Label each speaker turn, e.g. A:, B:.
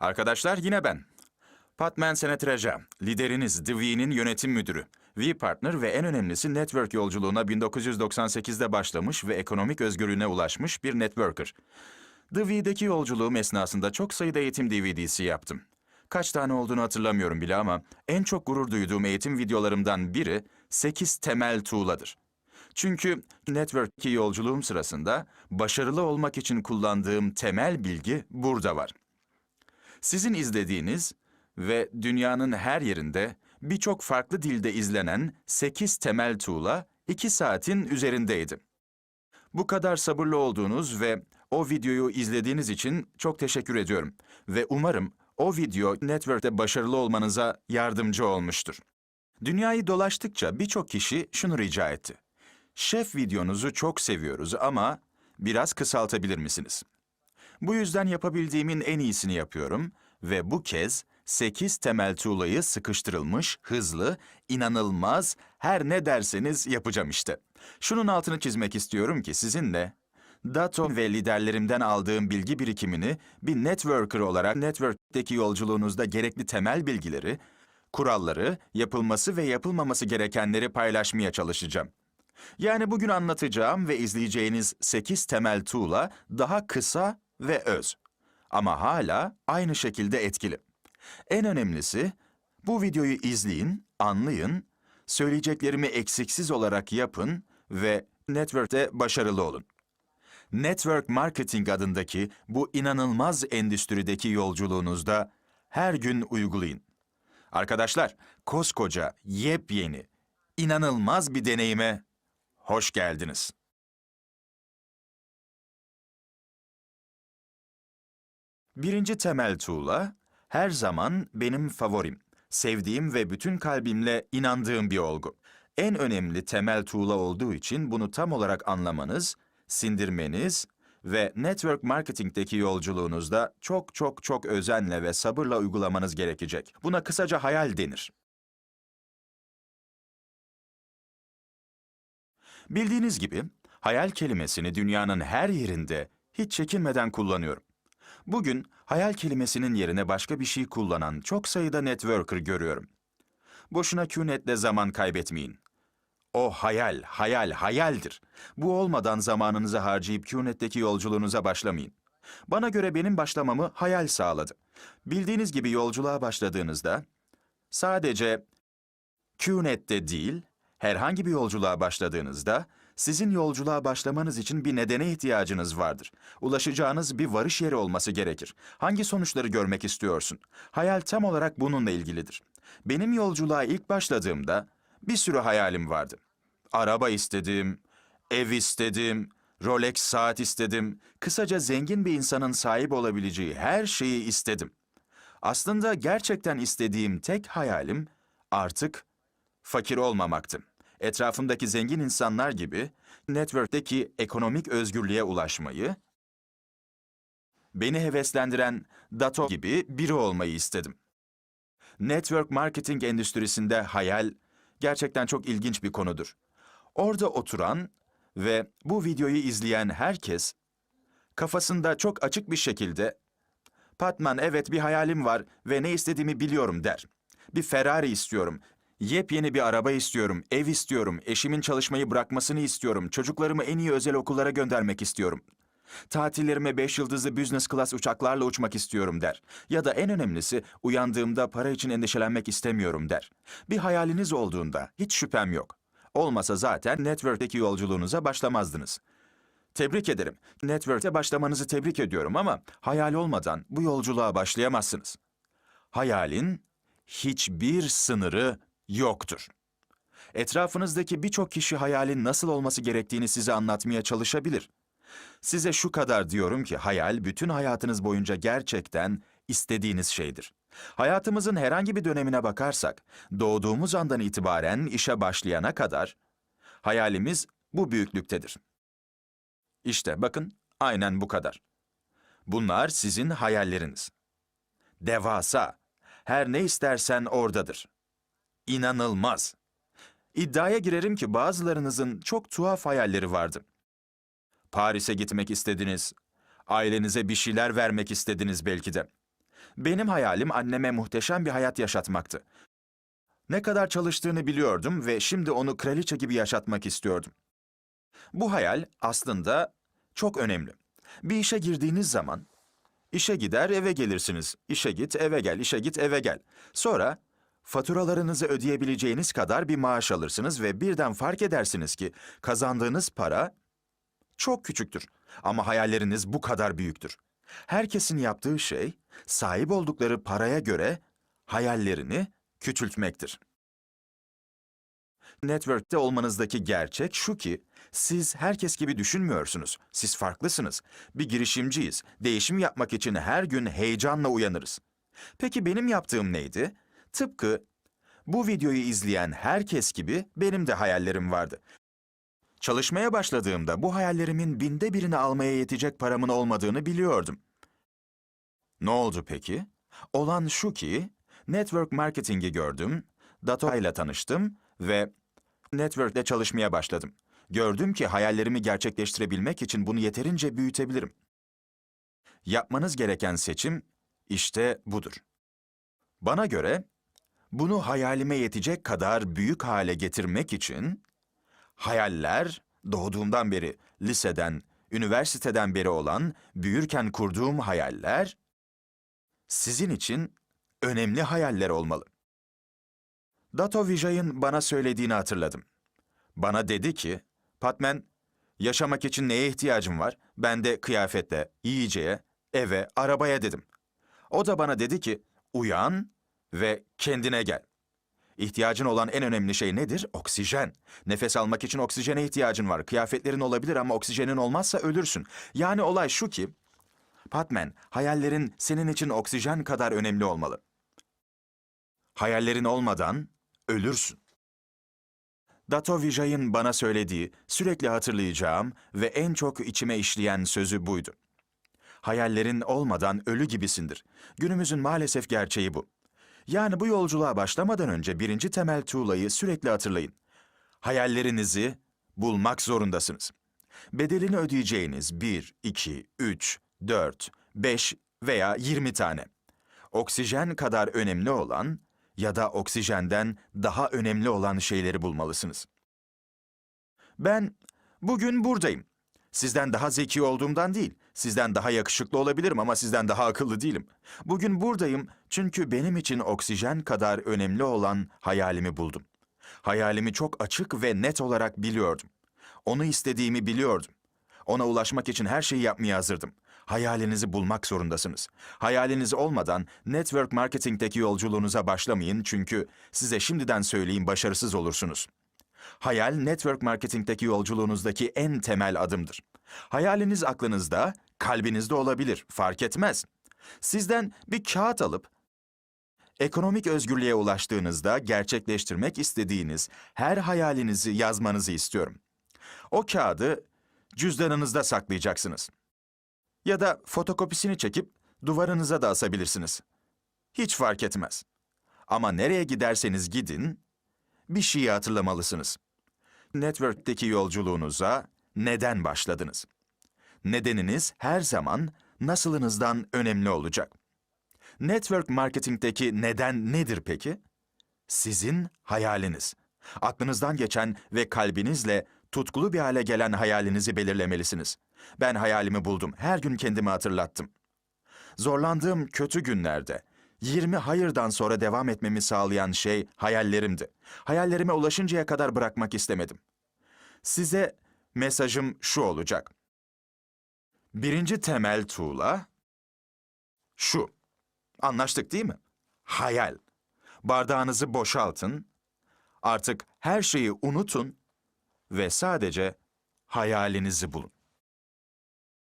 A: Arkadaşlar yine ben. Patman Senetreja, lideriniz V'nin yönetim müdürü. V Partner ve en önemlisi network yolculuğuna 1998'de başlamış ve ekonomik özgürlüğüne ulaşmış bir networker. The V'deki yolculuğum esnasında çok sayıda eğitim DVD'si yaptım. Kaç tane olduğunu hatırlamıyorum bile ama en çok gurur duyduğum eğitim videolarımdan biri 8 temel tuğladır. Çünkü network'teki yolculuğum sırasında başarılı olmak için kullandığım temel bilgi burada var. Sizin izlediğiniz ve dünyanın her yerinde birçok farklı dilde izlenen 8 temel tuğla 2 saatin üzerindeydi. Bu kadar sabırlı olduğunuz ve o videoyu izlediğiniz için çok teşekkür ediyorum ve umarım o video network'te başarılı olmanıza yardımcı olmuştur. Dünyayı dolaştıkça birçok kişi şunu rica etti. Şef videonuzu çok seviyoruz ama biraz kısaltabilir misiniz? Bu yüzden yapabildiğimin en iyisini yapıyorum ve bu kez 8 temel tuğlayı sıkıştırılmış, hızlı, inanılmaz, her ne derseniz yapacağım işte. Şunun altını çizmek istiyorum ki sizinle Dato ve liderlerimden aldığım bilgi birikimini bir networker olarak network'teki yolculuğunuzda gerekli temel bilgileri, kuralları, yapılması ve yapılmaması gerekenleri paylaşmaya çalışacağım. Yani bugün anlatacağım ve izleyeceğiniz 8 temel tuğla daha kısa ve öz. Ama hala aynı şekilde etkili. En önemlisi bu videoyu izleyin, anlayın, söyleyeceklerimi eksiksiz olarak yapın ve network'te başarılı olun. Network marketing adındaki bu inanılmaz endüstrideki yolculuğunuzda her gün uygulayın. Arkadaşlar, koskoca, yepyeni, inanılmaz bir deneyime hoş geldiniz. Birinci temel tuğla, her zaman benim favorim, sevdiğim ve bütün kalbimle inandığım bir olgu. En önemli temel tuğla olduğu için bunu tam olarak anlamanız, sindirmeniz ve network marketing'deki yolculuğunuzda çok çok çok özenle ve sabırla uygulamanız gerekecek. Buna kısaca hayal denir. Bildiğiniz gibi hayal kelimesini dünyanın her yerinde hiç çekinmeden kullanıyorum. Bugün hayal kelimesinin yerine başka bir şey kullanan çok sayıda networker görüyorum. Boşuna QNet'le zaman kaybetmeyin. O hayal, hayal, hayaldir. Bu olmadan zamanınızı harcayıp QNet'teki yolculuğunuza başlamayın. Bana göre benim başlamamı hayal sağladı. Bildiğiniz gibi yolculuğa başladığınızda sadece QNet'te değil, herhangi bir yolculuğa başladığınızda sizin yolculuğa başlamanız için bir nedene ihtiyacınız vardır. Ulaşacağınız bir varış yeri olması gerekir. Hangi sonuçları görmek istiyorsun? Hayal tam olarak bununla ilgilidir. Benim yolculuğa ilk başladığımda bir sürü hayalim vardı. Araba istedim, ev istedim, Rolex saat istedim. Kısaca zengin bir insanın sahip olabileceği her şeyi istedim. Aslında gerçekten istediğim tek hayalim artık fakir olmamaktı. Etrafımdaki zengin insanlar gibi network'teki ekonomik özgürlüğe ulaşmayı, beni heveslendiren Dato gibi biri olmayı istedim. Network marketing endüstrisinde hayal gerçekten çok ilginç bir konudur. Orada oturan ve bu videoyu izleyen herkes kafasında çok açık bir şekilde Patman evet bir hayalim var ve ne istediğimi biliyorum der. Bir Ferrari istiyorum, yepyeni bir araba istiyorum, ev istiyorum, eşimin çalışmayı bırakmasını istiyorum, çocuklarımı en iyi özel okullara göndermek istiyorum. Tatillerime beş yıldızlı business class uçaklarla uçmak istiyorum der. Ya da en önemlisi uyandığımda para için endişelenmek istemiyorum der. Bir hayaliniz olduğunda hiç şüphem yok. Olmasa zaten network'teki yolculuğunuza başlamazdınız. Tebrik ederim. Network'te başlamanızı tebrik ediyorum ama hayal olmadan bu yolculuğa başlayamazsınız. Hayalin hiçbir sınırı yoktur. Etrafınızdaki birçok kişi hayalin nasıl olması gerektiğini size anlatmaya çalışabilir. Size şu kadar diyorum ki hayal bütün hayatınız boyunca gerçekten istediğiniz şeydir. Hayatımızın herhangi bir dönemine bakarsak, doğduğumuz andan itibaren işe başlayana kadar hayalimiz bu büyüklüktedir. İşte bakın, aynen bu kadar. Bunlar sizin hayalleriniz. Devasa, her ne istersen oradadır. İnanılmaz. İddiaya girerim ki bazılarınızın çok tuhaf hayalleri vardı. Paris'e gitmek istediniz, ailenize bir şeyler vermek istediniz belki de. Benim hayalim anneme muhteşem bir hayat yaşatmaktı. Ne kadar çalıştığını biliyordum ve şimdi onu kraliçe gibi yaşatmak istiyordum. Bu hayal aslında çok önemli. Bir işe girdiğiniz zaman işe gider eve gelirsiniz. İşe git eve gel, işe git eve gel. Sonra faturalarınızı ödeyebileceğiniz kadar bir maaş alırsınız ve birden fark edersiniz ki kazandığınız para çok küçüktür ama hayalleriniz bu kadar büyüktür. Herkesin yaptığı şey sahip oldukları paraya göre hayallerini küçültmektir. Network'te olmanızdaki gerçek şu ki siz herkes gibi düşünmüyorsunuz. Siz farklısınız. Bir girişimciyiz. Değişim yapmak için her gün heyecanla uyanırız. Peki benim yaptığım neydi? Tıpkı bu videoyu izleyen herkes gibi benim de hayallerim vardı. Çalışmaya başladığımda bu hayallerimin binde birini almaya yetecek paramın olmadığını biliyordum. Ne oldu peki? Olan şu ki, network marketing'i gördüm, data ile tanıştım ve network'te çalışmaya başladım. Gördüm ki hayallerimi gerçekleştirebilmek için bunu yeterince büyütebilirim. Yapmanız gereken seçim işte budur. Bana göre bunu hayalime yetecek kadar büyük hale getirmek için hayaller doğduğumdan beri liseden, üniversiteden beri olan büyürken kurduğum hayaller sizin için önemli hayaller olmalı. Dato Vijay'ın bana söylediğini hatırladım. Bana dedi ki, Patmen, yaşamak için neye ihtiyacım var? Ben de kıyafete, yiyeceğe, eve, arabaya dedim. O da bana dedi ki, uyan ve kendine gel. İhtiyacın olan en önemli şey nedir? Oksijen. Nefes almak için oksijene ihtiyacın var. Kıyafetlerin olabilir ama oksijenin olmazsa ölürsün. Yani olay şu ki, Patman, hayallerin senin için oksijen kadar önemli olmalı. Hayallerin olmadan ölürsün. Dato Vijay'ın bana söylediği, sürekli hatırlayacağım ve en çok içime işleyen sözü buydu. Hayallerin olmadan ölü gibisindir. Günümüzün maalesef gerçeği bu. Yani bu yolculuğa başlamadan önce birinci temel tuğlayı sürekli hatırlayın. Hayallerinizi bulmak zorundasınız. Bedelini ödeyeceğiniz 1, 2, 3, 4, 5 veya 20 tane. Oksijen kadar önemli olan ya da oksijenden daha önemli olan şeyleri bulmalısınız. Ben bugün buradayım. Sizden daha zeki olduğumdan değil, sizden daha yakışıklı olabilirim ama sizden daha akıllı değilim. Bugün buradayım çünkü benim için oksijen kadar önemli olan hayalimi buldum. Hayalimi çok açık ve net olarak biliyordum. Onu istediğimi biliyordum. Ona ulaşmak için her şeyi yapmaya hazırdım. Hayalinizi bulmak zorundasınız. Hayaliniz olmadan network marketingteki yolculuğunuza başlamayın çünkü size şimdiden söyleyeyim başarısız olursunuz. Hayal network marketingteki yolculuğunuzdaki en temel adımdır. Hayaliniz aklınızda, kalbinizde olabilir, fark etmez. Sizden bir kağıt alıp ekonomik özgürlüğe ulaştığınızda gerçekleştirmek istediğiniz her hayalinizi yazmanızı istiyorum. O kağıdı cüzdanınızda saklayacaksınız. Ya da fotokopisini çekip duvarınıza da asabilirsiniz. Hiç fark etmez. Ama nereye giderseniz gidin, bir şeyi hatırlamalısınız. Network'teki yolculuğunuza neden başladınız? Nedeniniz her zaman nasılınızdan önemli olacak. Network marketingteki neden nedir peki? Sizin hayaliniz. Aklınızdan geçen ve kalbinizle tutkulu bir hale gelen hayalinizi belirlemelisiniz. Ben hayalimi buldum. Her gün kendimi hatırlattım. Zorlandığım kötü günlerde 20 hayırdan sonra devam etmemi sağlayan şey hayallerimdi. Hayallerime ulaşıncaya kadar bırakmak istemedim. Size mesajım şu olacak. Birinci temel tuğla şu. Anlaştık değil mi? Hayal. Bardağınızı boşaltın. Artık her şeyi unutun ve sadece hayalinizi bulun.